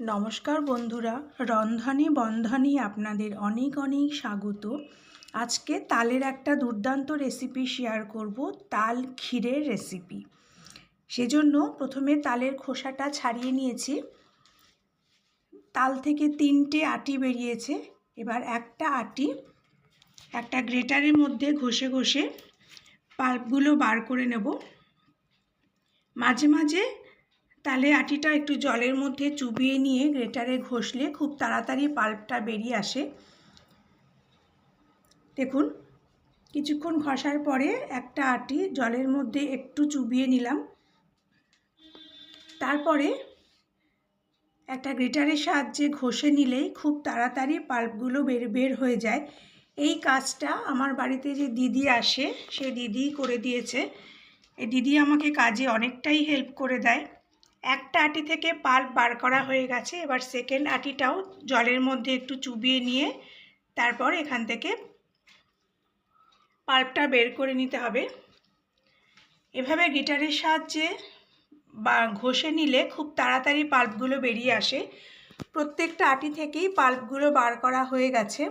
নমস্কার বন্ধুরা, রন্ধনে বন্ধনে আপনাদের অনেক অনেক স্বাগত। আজকে তালের একটা দুর্দান্ত রেসিপি শেয়ার করব, তাল ক্ষীরের রেসিপি সেজন্য প্রথমে তালের খোসাটা ছাড়িয়ে নিয়েছি। তাল থেকে তিনটে আটি বেরিয়েছে, এবার একটা আটি, একটা গ্রেটারের মধ্যে ঘষে ঘষে পাল্পগুলো বার করে নেব। মাঝে মাঝে তালে আটিটা একটু জলের মধ্যে চুবিয়ে নিয়ে গ্রেটারে ঘষলে খুব তাড়াতাড়ি পাল্পটা বেরিয়ে আসে। দেখুন, কিছুক্ষণ ঘষার পরে একটা আটি জলের মধ্যে একটু চুবিয়ে নিলাম। তারপরে একটা গ্রেটারের সাহায্যে ঘষে নিলেই খুব তাড়াতাড়ি পাল্পগুলো বের বের হয়ে যায়। এই কাজটা আমার বাড়িতে যে দিদি আসে, সে দিদি করে দিয়েছে। এই দিদি আমাকে কাজে অনেকটাই হেল্প করে দেয়। একটা আটি থেকে পাল্প বার করা হয়ে গেছে। এবার সেকেন্ড আটিটাও জলের মধ্যে একটু চুবিয়ে নিয়ে তারপর এখান থেকে পাল্পটা বের করে নিতে হবে। এভাবে গিটারের সাহায্যে বা ঘষে নিলে খুব তাড়াতাড়ি পাল্পগুলো বেরিয়ে আসে। প্রত্যেকটা আটি থেকেই পাল্পগুলো বার করা হয়ে গেছে।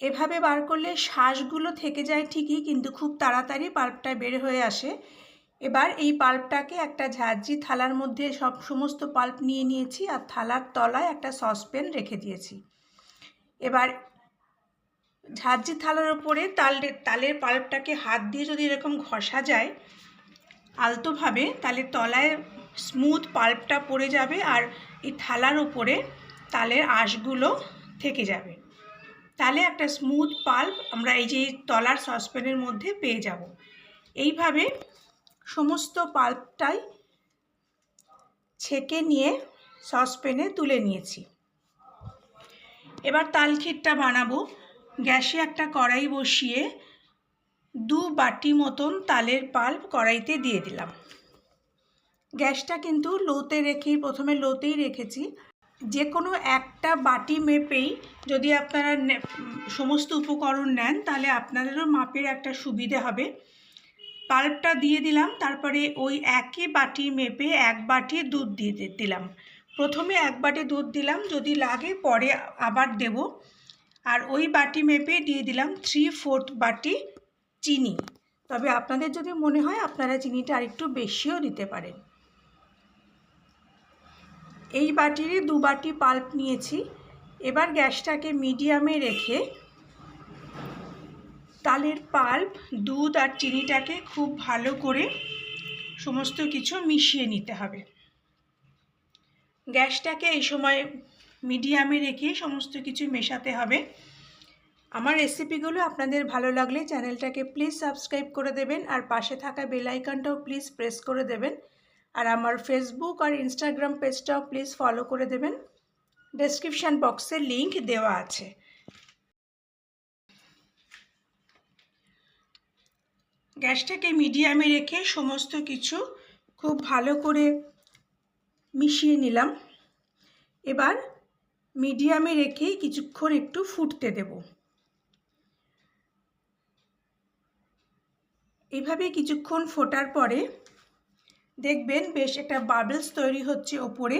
এভাবে বার করলে শ্বাসগুলো থেকে যায় ঠিকই, কিন্তু খুব তাড়াতাড়ি পাল্পটা বের হয়ে আসে। এবার এই পাল্পটাকে একটা ঝাঁঝি থালার মধ্যে সব সমস্ত পাল্প নিয়ে নিয়েছি আর থালার তলায় একটা সসপ্যান রেখে দিয়েছি। এবার ঝাঁঝি থালার উপরে তাল তালের পাল্পটাকে হাত দিয়ে যদি এরকম ঘষা যায় আলতোভাবে, তাহলে তলায় স্মুথ পাল্পটা পড়ে যাবে আর এই থালার উপরে তালের আঁশগুলো থেকে যাবে। তাহলে একটা স্মুথ পাল্প আমরা এই যে তলার সসপ্যানের মধ্যে পেয়ে যাব। এইভাবে সমস্ত পাল্পটাই ছেঁকে নিয়ে সসপ্যানে তুলে নিয়েছি। এবার তাল ক্ষীরটা বানাবো। গ্যাসে একটা কড়াই বসিয়ে দু বাটি মতন তালের পাল্প কড়াইতে দিয়ে দিলাম। গ্যাসটা কিন্তু লোতে রেখেই প্রথমে লোতেই রেখেছি। যে কোনো একটা বাটি মেপেই যদি আপনারা সমস্ত উপকরণ নেন, তাহলে আপনাদেরও মাপের একটা সুবিধে হবে। পাল্পটা দিয়ে দিলাম, তারপরে ওই একই বাটি মেপে এক বাটি দুধ দিয়ে দিলাম। প্রথমে এক বাটি দুধ দিলাম, যদি লাগে পরে আবার দেব। আর ওই বাটি মেপে দিয়ে দিলাম থ্রি ফোর্থ বাটি চিনি। তবে আপনাদের যদি মনে হয়, আপনারা চিনিটা আরেকটু বেশিও দিতে পারেন। এই বাটিরই দু বাটি পাল্প নিয়েছি। এবার গ্যাসটাকে মিডিয়ামে রেখে তালের পাল্প, দুধ আর চিনিটাকে খুব ভালো করে সমস্ত কিছু মিশিয়ে নিতে হবে। গ্যাসটাকে এই সময় মিডিয়ামে রেখে সমস্ত কিছু মেশাতে হবে। আমার রেসিপিগুলো আপনাদের ভালো লাগলে চ্যানেলটাকে প্লিজ সাবস্ক্রাইব করে দেবেন আর পাশে থাকা বেল আইকনটাও প্লিজ প্রেস করে দেবেন। আর আমার ফেসবুক আর ইনস্টাগ্রাম পেজটাও প্লিজ ফলো করে দেবেন। ডেসক্রিপশান বক্সে লিংক দেওয়া আছে। গ্যাসটাকে মিডিয়ামে রেখে সমস্ত কিছু খুব ভালো করে মিশিয়ে নিলাম। এবার মিডিয়ামে রেখে কিছুক্ষণ একটু ফুটতে দেব। এভাবে কিছুক্ষণ ফোটার পরে দেখবেন বেশ একটা বাবলস তৈরি হচ্ছে ওপরে।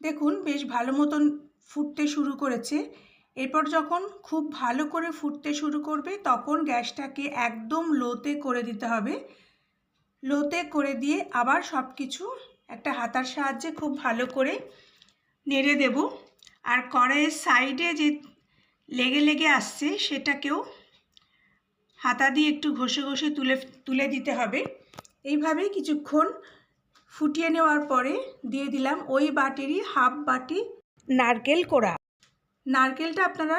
দেখুন, বেশ ভালো মতন ফুটতে শুরু করেছে। এরপর যখন খুব ভালো করে ফুটতে শুরু করবে, তখন গ্যাসটাকে একদম লোতে করে দিতে হবে। লোতে করে দিয়ে আবার সব কিছু একটা হাতার সাহায্যে খুব ভালো করে নেড়ে দেব। আর কড়াইয়ের সাইডে যে লেগে লেগে আসছে, সেটাকেও হাতা দিয়ে একটু ঘষে ঘষে তুলে তুলে দিতে হবে। এইভাবে কিছুক্ষণ ফুটিয়ে নেওয়ার পরে দিয়ে দিলাম ওই বাটিরই হাফ বাটি নারকেল কোড়া। নারকেলটা আপনারা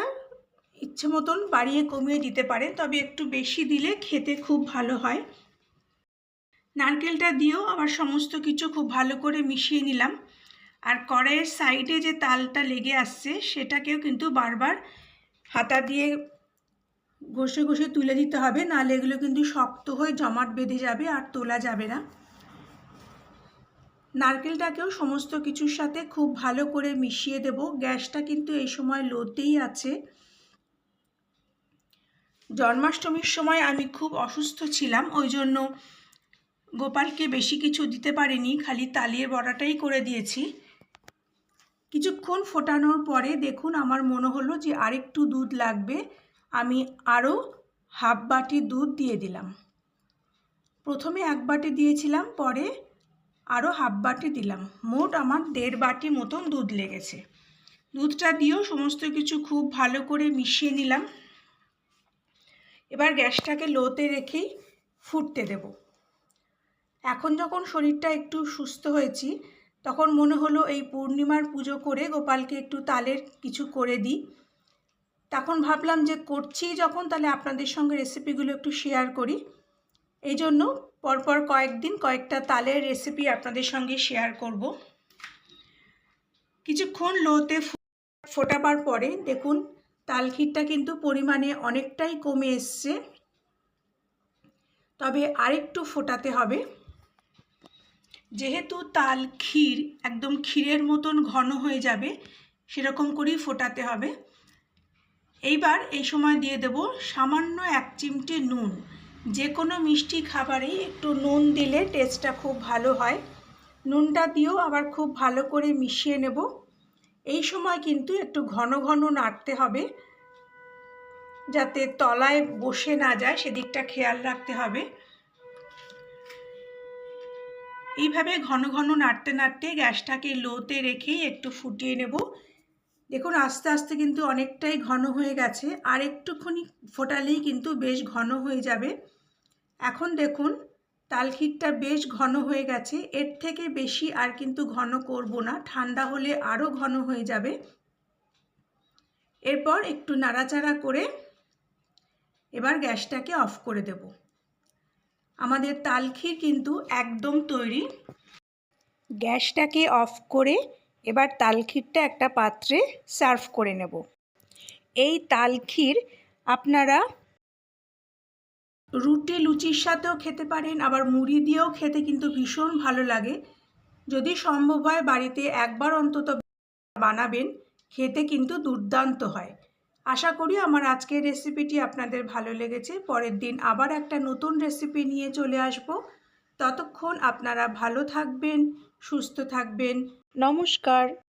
ইচ্ছে মতন বাড়িয়ে কমিয়ে দিতে পারেন, তবে একটু বেশি দিলে খেতে খুব ভালো হয়। নারকেলটা দিয়েও আবার সমস্ত কিছু খুব ভালো করে মিশিয়ে নিলাম। আর কড়াইয়ের সাইডে যে তালটা লেগে আসছে, সেটাকেও কিন্তু বারবার হাতা দিয়ে ঘষে ঘষে তুলে দিতে হবে, নাহলে এগুলো কিন্তু শক্ত হয়ে জমাট বেঁধে যাবে আর তোলা যাবে না। নারকেলটাকেও সমস্ত কিছুর সাথে খুব ভালো করে মিশিয়ে দেব। গ্যাসটা কিন্তু এই সময় লোতেই আছে। জন্মাষ্টমীর সময় আমি খুব অসুস্থ ছিলাম, ওই জন্য গোপালকে বেশি কিছু দিতে পারিনি, খালি তালিয়ে বড়াটাই করে দিয়েছি। কিছুক্ষণ ফোটানোর পরে দেখুন আমার মনে হলো যে আরেকটু দুধ লাগবে, আমি আরও হাফ বাটি দুধ দিয়ে দিলাম। প্রথমে এক বাটি দিয়েছিলাম, পরে আরও হাফ বাটি দিলাম। মোট আমার দেড় বাটি মতন দুধ লেগেছে। দুধটা দিয়েও সমস্ত কিছু খুব ভালো করে মিশিয়ে নিলাম। এবার গ্যাসটাকে লোতে রেখেই ফুটতে দেব। এখন যখন শরীরটা একটু সুস্থ হয়েছি, তখন মনে হলো এই পূর্ণিমার পুজো করে গোপালকে একটু তালের কিছু করে দিই। তখন ভাবলাম যে করছি যখন, তাহলে আপনাদের সঙ্গে রেসিপিগুলো একটু শেয়ার করি। এই জন্য পরপর কয়েকদিন কয়েকটা তালের রেসিপি আপনাদের সঙ্গে শেয়ার করব। কিছুক্ষণ লোতে ফোটাবার পরে দেখুন, তাল ক্ষীরটা কিন্তু পরিমাণে অনেকটাই কমে এসছে। তবে আরেকটু ফোটাতে হবে। যেহেতু তাল ক্ষীর একদম ক্ষীরের মতন ঘন হয়ে যাবে, সেরকম করেই ফোটাতে হবে। এইবার এই সময় দিয়ে দেব সামান্য এক চিমটে নুন। যে কোনো মিষ্টি খাবারেই একটু নুন দিলে টেস্টটা খুব ভালো হয়। নুনটা দিয়েও আবার খুব ভালো করে মিশিয়ে নেব। এই সময় কিন্তু একটু ঘন ঘন নাড়তে হবে। যাতে তলায় বসে না যায়, সেদিকটা খেয়াল রাখতে হবে। এইভাবে ঘন ঘন নাড়তে নাড়তে গ্যাসটাকে লোতে রেখেই একটু ফুটিয়ে নেব। দেখুন, আস্তে আস্তে কিন্তু অনেকটাই ঘন হয়ে গেছে। আর একটুখানি ফোটালেই কিন্তু বেশ ঘন হয়ে যাবে। এখন দেখুন তালক্ষীরটা বেশ ঘন হয়ে গেছে। এর থেকে বেশি আর কিন্তু ঘন করব না। ঠান্ডা হলে আরও ঘন হয়ে যাবে। এরপর একটু নাড়াচাড়া করে এবার গ্যাসটাকে অফ করে দেব। আমাদের তালক্ষীর কিন্তু একদম তৈরি। গ্যাসটাকে অফ করে এবার তালক্ষীরটা একটা পাত্রে সার্ভ করে নেব। এই তালক্ষীর আপনারা রুটি, লুচির সাথেও খেতে পারেন, আবার মুড়ি দিয়েও খেতে কিন্তু ভীষণ ভালো লাগে। যদি সম্ভব হয় বাড়িতে একবার অন্তত বানাবেন, খেতে কিন্তু দুর্দান্ত হয়। আশা করি আমার আজকের রেসিপিটি আপনাদের ভালো লেগেছে। পরের দিন আবার একটা নতুন রেসিপি নিয়ে চলে আসব। ততক্ষণ আপনারা ভালো থাকবেন, সুস্থ থাকবেন। নমস্কার।